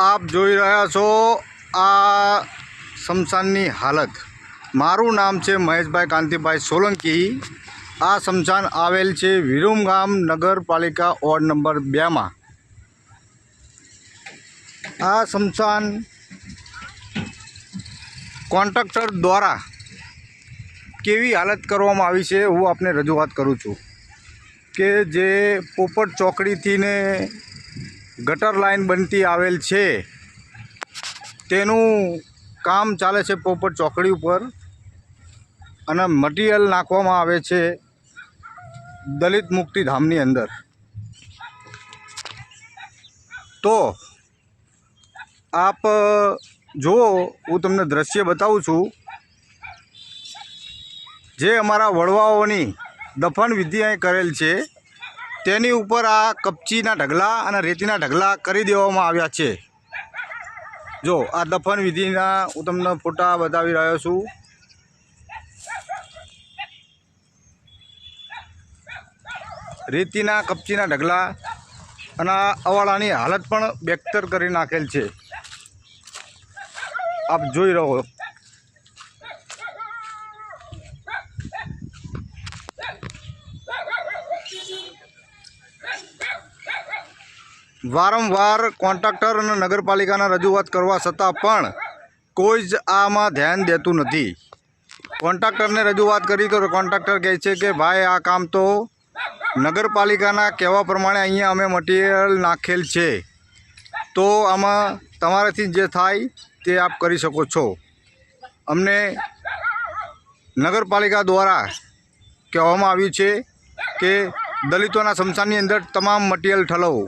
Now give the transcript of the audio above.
આપ જોઈ રહ્યા છો આ શમશાનની હાલત. મારું નામ છે મહેશભાઈ કાંતિભાઈ સોલંકી. આ શમશાન આવેલ છે વિરુમગામ નગરપાલિકા વોર્ડ નંબર બેમાં. આ શમશાન કોન્ટ્રાક્ટર દ્વારા કેવી હાલત કરવામાં આવી છે હું આપને રજૂઆત કરું છું કે જે પોપટ ચોકડીથી ને ગટર લાઈન બનતી આવેલ છે. તેનું કામ ચાલે છે પોપટ ચોકડી ઉપર અને મટીરિયલ નાખવામાં આવે છે દલિત મુક્તિ ધામની અંદર. તો આપ, જુઓ, હું તમને દ્રશ્ય બતાવું છું. જે અમારા વડવાઓની દફન વિધિ અહીં કરેલ છે. તેની ઉપર આ કપચીના ઢગલા અને રેતીના ઢગલા કરી દેવામાં આવ્યા છે. જો, આ દફન વિધિના હું તમને ફોટા બતાવી રહ્યો છું. રેતીના કપચીના ઢગલા અને અવાળાની હાલત પણ બેક્તર કરી નાખેલ છે. આપ જોઈ રહો વારંવાર કોન્ટ્રાક્ટર અને નગરપાલિકાના રજૂઆત કરવા છતાં પણ કોઈ જ આમાં ધ્યાન દેતું નથી. કોન્ટ્રાક્ટરને રજૂઆત કરી તો કોન્ટ્રાક્ટર કહે છે કે, ભાઈ, આ કામ તો નગરપાલિકાના કહેવા પ્રમાણે અહીંયા અમે મટીરિયલ નાખેલ છે. તો આમાં તમારાથી જે થાય તે આપ કરી શકો છો. અમને નગરપાલિકા દ્વારા કહેવામાં આવ્યું છે કે, દલિતોના સમસાનની અંદર તમામ મટીરિયલ ઠલવો.